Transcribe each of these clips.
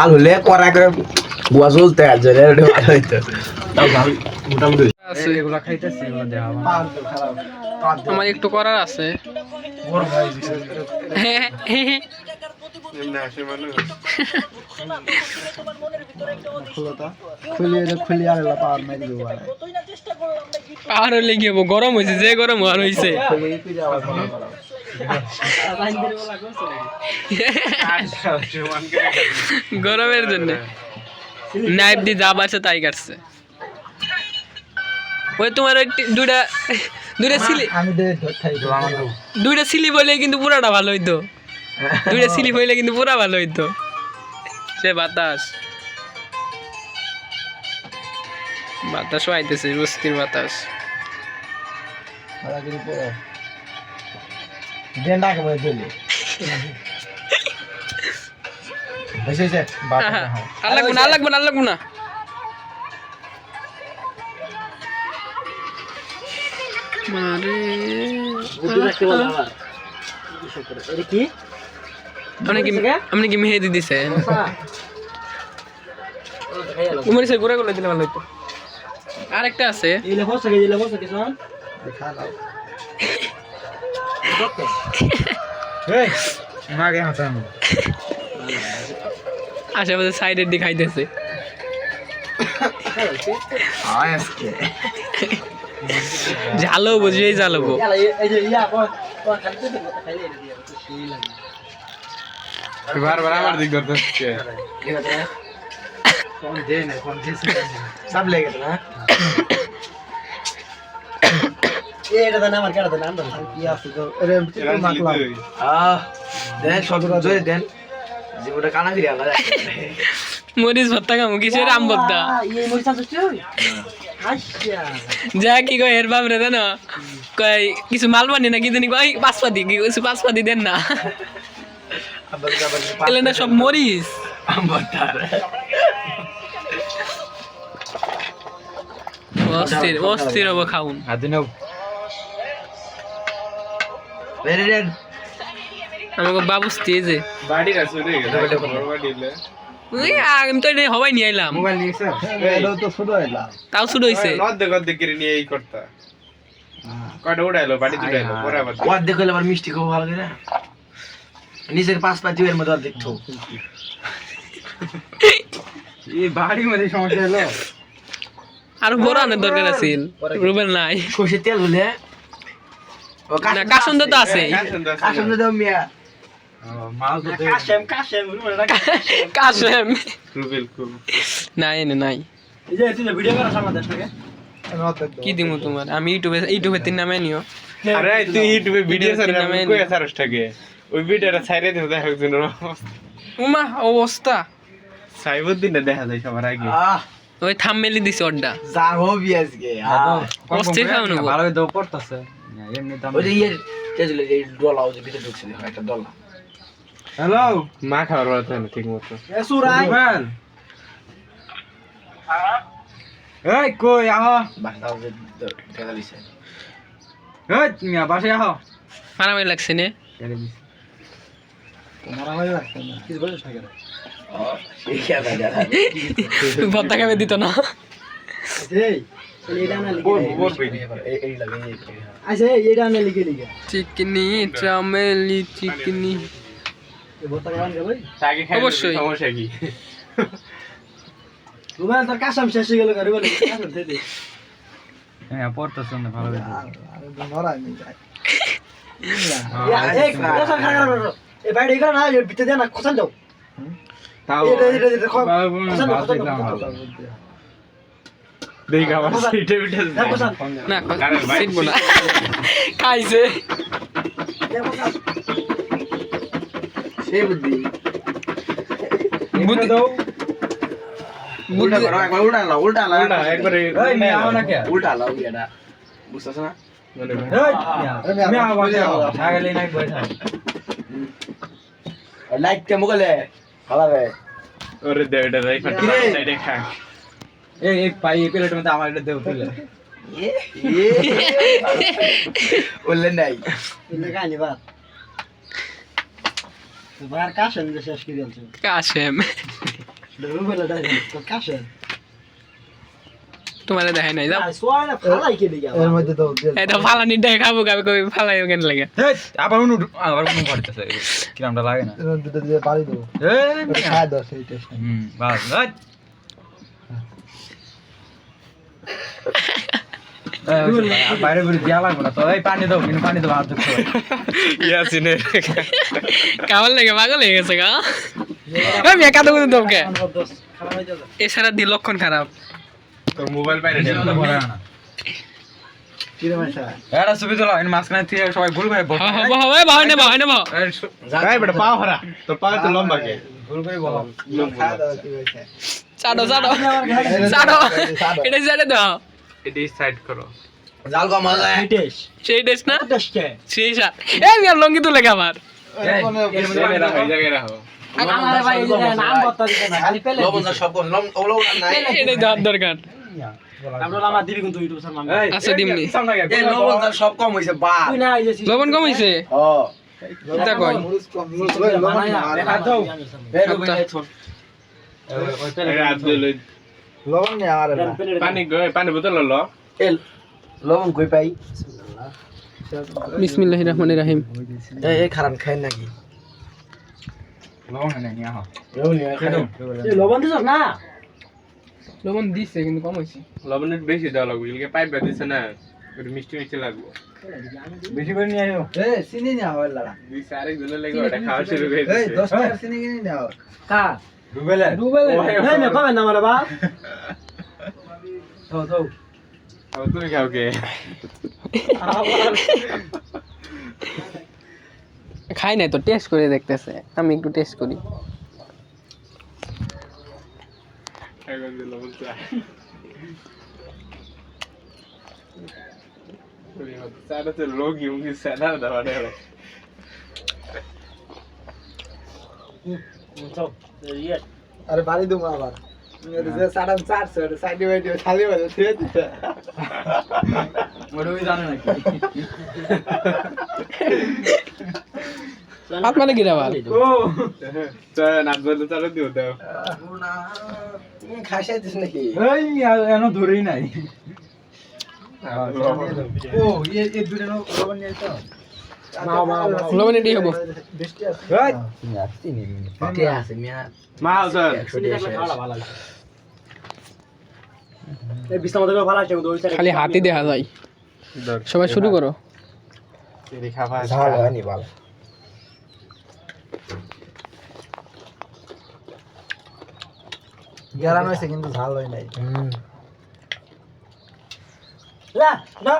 আল হলে করা করে বুয়া চলতে হইতো আছে। এগুলা খাইতেছি এগুলা দেওয়া আমার একটু করার আছে। খুলি খুলি আর হব গরম হয়েছে যে গরম আর হয়েছে। গরমের জন্য। নাইফ দিয়ে যা বাড়ছে তাই কাটছে। ওই তোমার ওই দুইটা দুইটা সিলি দুইটা সিলি বলে কিন্তু পুরাটা ভালো হইতো। দুইটা সিলি হইলে কিন্তু পুরা ভালো হইতো। সে বাতাস। বাতাসও আইতেছে বস্তির বাতাস। দেন ডাকে বলে দিলে হয়েছে হয়েছে। বাটা আহা, আর লাগবো না আর লাগবো না আর লাগবো না। মারে কি? আপনি কি আপনি কি মেহেদি দিছেন? উমরি সে ঘুরে গুলো দিলে ভালো হইতো। আরেকটা আছে। দেখা দাও। আশেপাশে সাইডের দিকে খাইতেছে। ঝালো ইয়া দিয়ে সেই লাগে বারবার আমার দিক ধরতে কোন দে না কোন দিস সব লেগে না? এটা আমার কাটা আন্দাজ কি আছে তো? এরে মাকলাম আহ দেন সব জোরে দেন। জীবনটা কানা ফিরে আলাদা। মরিচ ভর্তা খামু কিসের আম ভর্তা? এই মরিচ আছে তুই যা কি কয় দেন কয় কিছু মাল বানি না কি জানি? কয় পাঁচপাতি কি কিছু পাঁচপাতি দেন না। এলে না সব মরিচ। আমবাতার অস্থির অস্থির হব খাউন হাতে রেড আমাকে বাবুস্তি এই যে। আছে রে বড় বাড়ি হলে ওই আমি তো হবাই নিয়ে আইলাম। মোবাইল নিয়েছে এটা তো ছোট হইলা। তাও শুরু হয়েছে অর্ধেক অর্ধেক করে নিয়ে এই করতা। কয়টা উড়াইলো বাড়ি উড়াইলো পরে আবার অর্ধেক হলে আবার মিষ্টি খুব ভালো করে নিজের পাঁচ পাঁচ এর মধ্যে অর্ধেক তো এই মধ্যে সমস্যা হলো আর বড় আনার দরকার আছে রুবেল নাই। সর্ষের তেল হলে কাসন্দ তো আছে কাসন্দ দাও মিয়া। কাশেম কাশেম রুমের রাখ কাশেম। রুবেল খুব নাই নাই। এই যে তুই ভিডিও করার সামনে দেখ নাকি? কি দিমু তোমার? আমি ইউটিউবে ইউটিউবে তিন নামে নিও। আরে তুই ইউটিউবে ভিডিও সারে নামে কই সারস থাকে ওই ভিডিওটা ছাইরে দিতে দেখা একজনের উমা অবস্থা। সাইবুদ্দিন দেখা যায় সবার আগে। ওই থামমেলি দিছে অড্ডা। যা হবি আজকে অস্থির। ভালো দাও পড়তাছে। এমনি দাম ওই যে ইয়ে তেজলে যে ডলা ওই যে ভিতরে ঢুকছে দেখো একটা ডলা। হ্যালো? মা খাবার বলতে না ঠিক মতো। এ সুরাই রুবেল এই কই আহ। বাসা যে দেখা দিছে। এই তুমি বাসে আহ। মারামারি লাগছে নে। মারামারি রাখতে না? কিছু বলিস না কেন? এই খেলা দেখা ভর্তা খাবে দিত না। বল বল আচ্ছা এটা না লিখে লিখে। চিকনি চামেলি চিকনি। অবশ্যই। সমস্যা কি? রুবেল তোর কাসাম শেষ হয়ে গেল রুবেল কাসাম দে দে। হ্যাঁ পড়তাছ না ভালো নরাই নি যাই এই কোসা খাগা করো এই বাইরে এখানে না ভিতরে কোসান দাও। তাও দেখি আমার সিটে বিটে না আরে ভাই, সিটবো না। খাইছে সেই বুদ্ধি বুদ্ধি দাও উল্টা করো একবার উল্টা লাও উল্টা লাও উল্টা একবারে এই মে আও না কে উল্টা লাও এটা বুঝছছ না? মানে মে আও বাসে আও নাই লাইট কে মুগলে ওরে দে এটা রাই সাইডে খা এই এই পাই এই প্লেটের মধ্যে আমার এটা দেও তুলে। এ? ওলে নাই। তুলে কানি বাদ যে শেষ কাশেম। তো তোমার দেখাই নাই যাও। এর মধ্যে তো এটা ফালানি দেখে খাব খাবে কই ফালাই কেন লাগে? আবার উনু আবার উনু ঘরতেছে কিরামটা লাগে না। দুটো দিয়ে পারি দেবো। খায় টেস্ট হুম বাস বাইরে বেরিয়ে দেওয়া লাগবে না তো। এই পানি দাও কিন্তু পানি দাও হাত ধুতে ইয়াসিনে। কামাল লাগে পাগল হয়ে গেছে গা? এই মেয়ে কাদো কুদো তোকে হয়ে এছাড়া দি লক্ষণ খারাপ। তোর মোবাইল বাইরে দে। কি রে মাসা এটা ছবি তোলা এর মাঝখানে থেকে সবাই ভুল করে বল। হব হবে ভাই নেব ভাই নেব এই বেটা পা হারা। তোর পা তো লম্বা কে? ভুল করে বল। চাডো চাডো চাডো এটা সাইডে দাও। এটা সাইড করো। জাল কম সেই ডেস না? সেই সা এই মিয়া লঙ্গি তুলে দেওয়ার দরকার। আচ্ছা লবণ কম যে লবণ লবণ লবণ। লবণ নে পানি পানি বোতল ল এই লবণ কই পাই। বিসমিল্লাহির রহমানির রহিম। এই এই খারাপ খাই নাকি? লবণ নিয়া নিয়ে লবণ না? লবণ দিছে কিন্তু কমাইছে লবণ একটু বেশি দেওয়া লাগবে এদিকে পাইপ দিছে না একটু মিষ্টি মিষ্টি লাগবে। বেশি করে নিয়ে আয়ো এ চিনি না হয় লাড়া দিছে আরেক জনের লেগে ওটা খাওয়া শুরু করে এই 10 টাকা চিনি কিনে দাও কা? ডুবেলে ডুবেলে এই না কবে না মারা বা তো তো তুমি খাও কে খাই নাই তো টেস্ট করে দেখতেছে। আমি একটু টেস্ট করি। এখন আরে বাড়ি দুমা আবার। যে সাড়ান চারশো সাইডে বাইডে খালি বাইডে ঠিক আছে? ওটা জানে নাকি? হাত মানে কি আবার? ও। চা নাচ বলতে চাটা দিও দাও। না তুমি খাইছাইছিস নাকি? এই এন ধরেই নাই। ও এ দূরে নো লবণ নিয়ে তো মা মা লবণ হব। খালি হাতি দেখা যায়। সবাই শুরু করো। গেরান হয়েছে কিন্তু ঝাল হয় নাই। না না।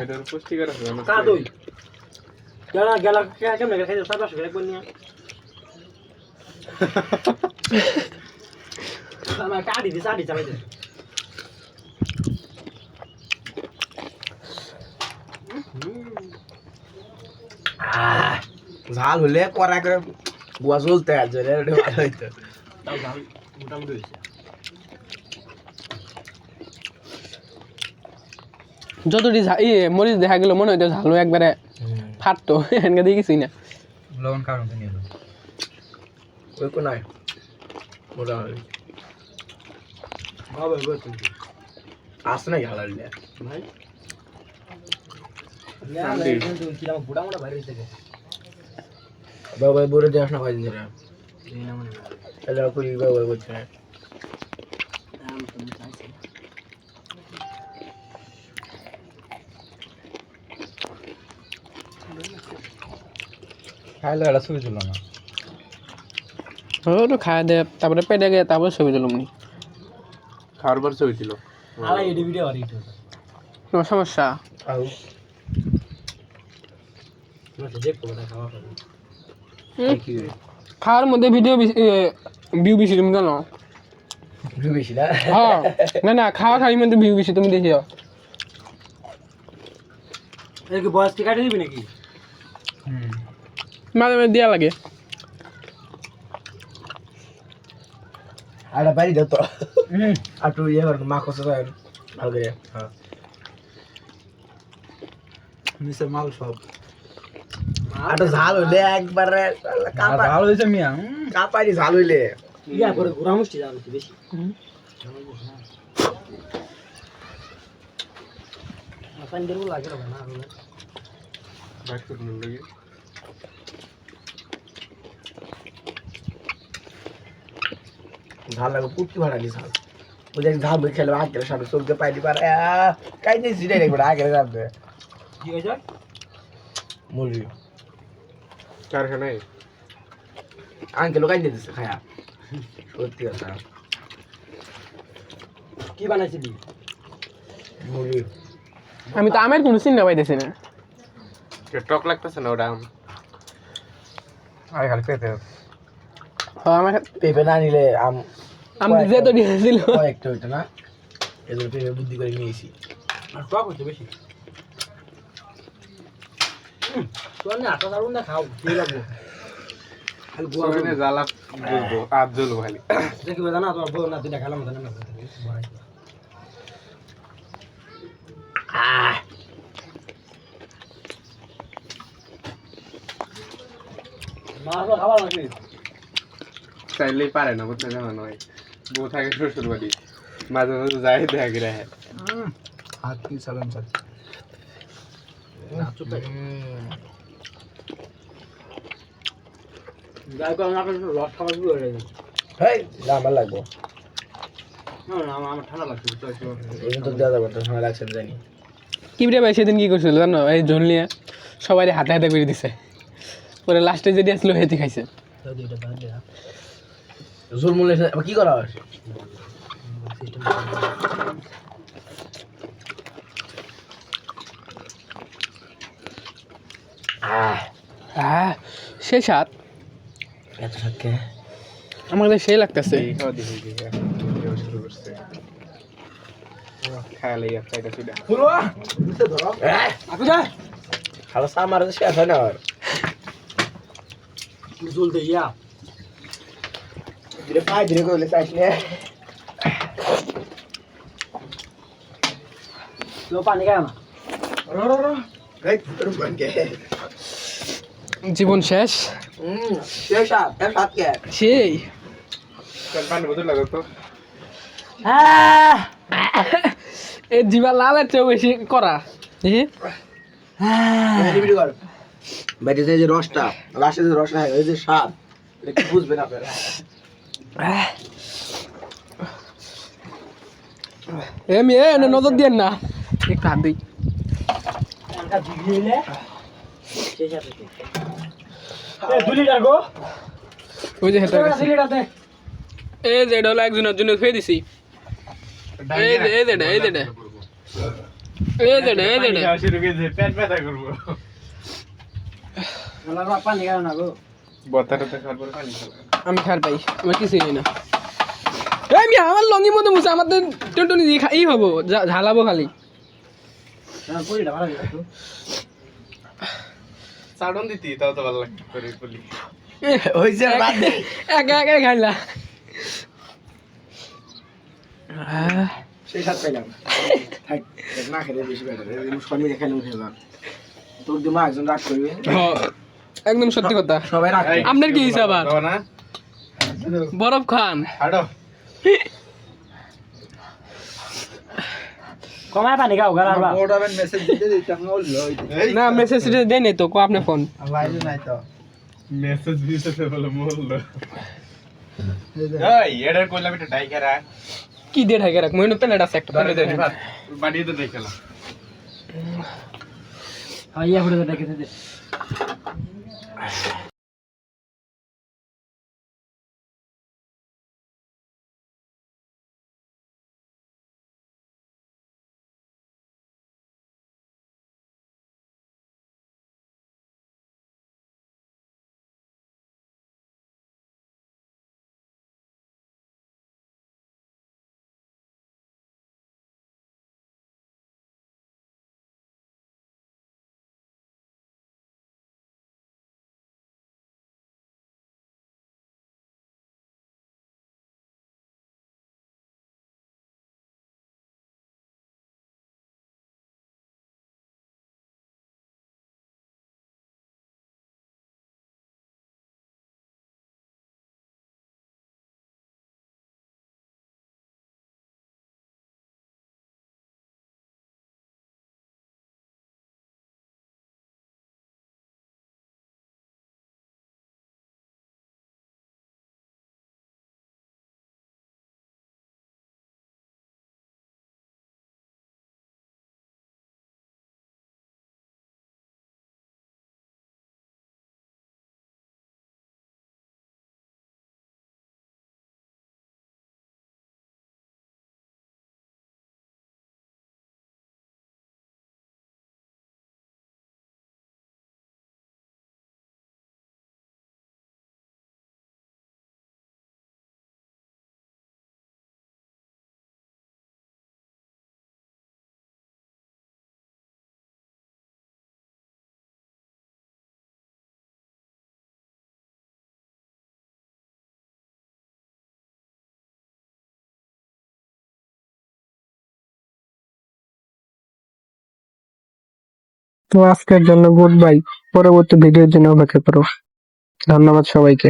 এটার পুষ্টিকর আছে কা দই গেলা গেলা কেমন খাইতে সাত পাঁচশো করে নিয়া আমার কাটি দিছে আটি চালাইতে ঝাল হলে করা করে গুয়া চলতে আর জলে ভালো হইতো ঝাল মোটামুটি হয়েছে যতটি ইয়ে মরিচ দেখা গেল মনে হইতো ঝালু একবারে ফাটতো এনকে দিয়ে কিছুই না। লবণ কারণ ওই কোনায় ভাই বাবা বলে না তাহলে বাবা খাইলে এটা ছবি তুলো না। ও তো খাওয়া দে তারপরে পেটে গিয়ে তারপরে ছবি তুলুম নি খাওয়ার পর ছবি ছিল আলাই এডি ভিডিও আর ইটো কোনো সমস্যা? খাওয়ার মধ্যে ভিডিও ভিউ বেশি তুমি জানো? বেশি না? হ্যাঁ না না খাওয়া খাওয়ার মধ্যে ভিউ বেশি তুমি দেখিও। এই কি বয়স কি কাটে দিবি নাকি? মাঝে মাঝে দেওয়া লাগে। আর বাড়ি দাও তো। আর তুই ইয়ে কর মা কষ্ট ভালো করে। হ্যাঁ। নিচে মাল সব। তো ঝাল হলে একবারে ভালো হয়েছে মিয়া হুম। ঝাল হইলে। ইয়া করে ঘোরা মুষ্টি যাবে বেশি। পানি দেবো লাগে না ভাগ করে লগে ঝাল লাগে পুটকি ভাড়া নি ঝাল ওই যে ঝাল বই খেলে আগে সামনে চলতে পাইনি পারে কাই নেই সিটে রেখে আগে সামনে। কি হয়েছে? মুরগি। কারখানায়? আঙ্কেল কাই দিতেছে খায়া। সত্যি কথা। কি বানাইছিলি? মুরগি। আমি তো আমের কোনো চিন্তা পাইতেছি না। টক লাগতেছে না ওটা আম? আরে খালি পেতে হ্যাঁ আমার পেঁপে না নিলে আম আমি যে তো দিয়েছিল কয়েকটা হইতো না এগুলো পেঁপে বুদ্ধি করে নিয়েছি আর টক হচ্ছে বেশি। তোর না আটা দারুণ না খাও কি লাগবো জ্বালা আপ জ্বলবো খালি। দেখি বেদা না তোমার বউ না দুইটা খেলাম না না আহ! মাছ খাবার লাগবে চাইলেই পারে না বুঝতে জানা নয় বউ থাকে শ্বশুর বাড়ি। মাঝে মাঝে যাই দেখা হ্যাঁ হাত কি চালান চাল গাই কো আমার কাছে রস খাবার শুরু হয়ে গেছে। হেই আমার লাগবো। না না আমার আমার ঠান্ডা লাগছে বুঝতে পারছ। এই তো দেওয়া যাবে তো সময় লাগছে আমি জানি। কি রে ভাই সেদিন কি করছিল জানো? এই ঝোল নিয়ে সবাই হাতে হাতে করে দিছে। পরে লাস্টে যেটি আসলো হেতি খাইছে। মূল্য কি করা হয়? হ্যাঁ সে সাত এত সাথে আমার সেই লাগতেছে। এই খাওয়া দিয়ে হয়ে গেছে কেউ শুরু করছে। খায়ালে একটা এটা সুদা পুরো? ধরো আপু যা। খালো সামার শেষ হয় না আর জল দে ইয়া ধীরে পাই ধীরে করলে লো পানি খায় না জীবন শেষ সেই জিবা লালের চেয়েও বেশি করা বাইরে যে রসটা লাস্টে যে রসটা হয় ওই যে স্বাদ এটা কি বুঝবেন আপনারা এ মেয়ে এনে নজর দিয়ে না। একটু হাত দিই। একটা দিলে শেষ আছে এ 2 লিটার গো। ওই যে হেঁটে 2 লিটার দে। এই যে এটা হলো একজনের জন্য ফেয়ে দিছি। এই যে এই যে এই যে এটা। এই যে এটা, এই যে এটা। খাওয়া শুরু করে দিয়ে পেট ব্যথা করব। পানি খায় না গো। বত্তাটা তো পানি খাবে। আমি খার পাই আমার কিছুই নেই না। এই মিয়া আমার লঙ্গি মধ্যে মুছে আমার টুনটুনি দিয়ে খাই হব ঝালাবো খালি। না পুরিটা ভালো দিছ তো চাটন দিতি তাও তো ভালো লাগতো করে বলি ওই যে একা একা খাইলা। সেই সাত পাইলাম থাক না খেলে বেশি বেটার সবাই মিলে খেলে উঠে তোর দিমা একজন রাগ করবে একদম সত্যি কথা। সবাই রাগ আপনার কি হিসাব আর না? বরফ খান। কমায় পানি খাও গালার বা এই না মেসেজ দেয় নাই তো কো আপনি ফোন মেসেজ দিতে বলে মরলো এই এটার কইলাম এটা ডাইকারা কি দিয়ে ঢাকে রাখ মইনো প্যানেট আছে একটা তো দে। তো আজকের জন্য গুড বাই পরবর্তী ভিডিওর জন্য অপেক্ষা করো। ধন্যবাদ সবাইকে।